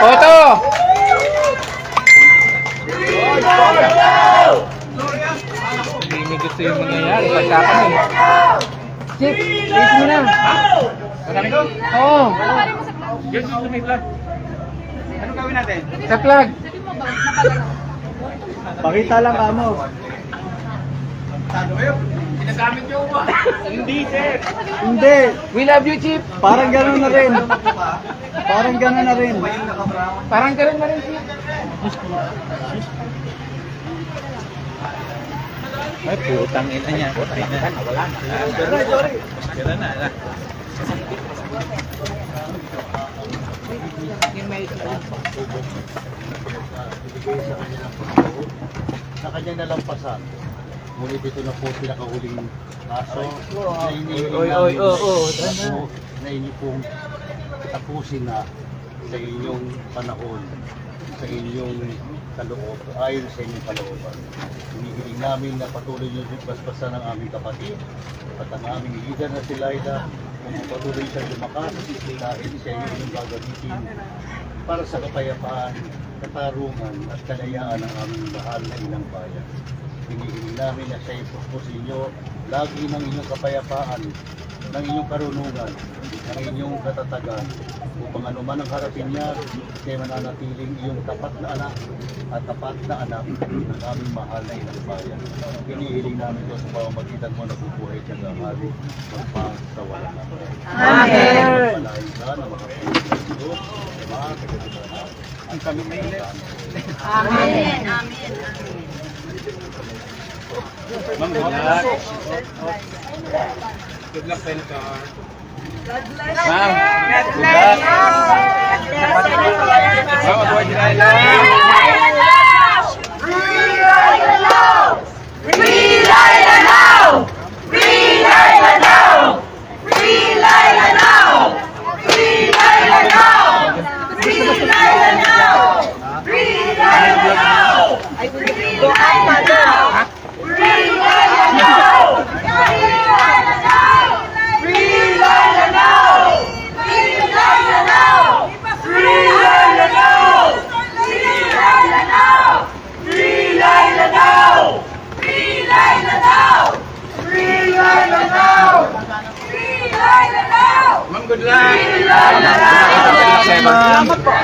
Photo! Hindi niyo gusto yung mangyayari. Pagka kami. Chip, wait mo na. Marami ko? Oo. Yes, may flag. Ano gawin natin? Sa flag. Pakita lang kamo. Ginagamit niyo ba? Hindi, sir. Hindi. We love you, Chip. Parang gano'n na rin. Parang gano'n na rin. Parang ganun na rin, Chip. Ay, putang ina niya. Putang ina. Wala na. Sorry, sorry. Gano'n na. ah. sa kanya nalampasan. Ngunit ito na po pinakahuling kaso na Oy, oy, namin oy, oh, tapusin na sa inyong panahon, sa inyong kaloob, ayon sa inyong kalooban. Hinihiling namin na patuloy din basbasan ang aming kapatid at ang aming leader na si Laila kung patuloy siya lumakas dahil siya yung inyong gagamitin para sa kapayapaan, katarungan at kalayaan ng aming mahal na inang bayan. Hinihiling namin na siya sa inyo lagi ng inyong kapayapaan, ng inyong karunungan, ng inyong katatagan upang anuman ang harapin niya, siya mananatiling iyong tapat na anak at tapat na anak ng aming mahal na inang bayan. Hinihiling namin ito sa pamamagitan mo na bubuhay siya ng hari magpasawala na. Amen! Palahin ka na makapagod sa Diyos, Ama, Kagalitan, ang kami. Amen. Amen. Ma'am, good luck. Good luck, Senator. Ma'am, good luck. Ma'am, abuhay si Laila. Ma'am, good luck. Salamat po.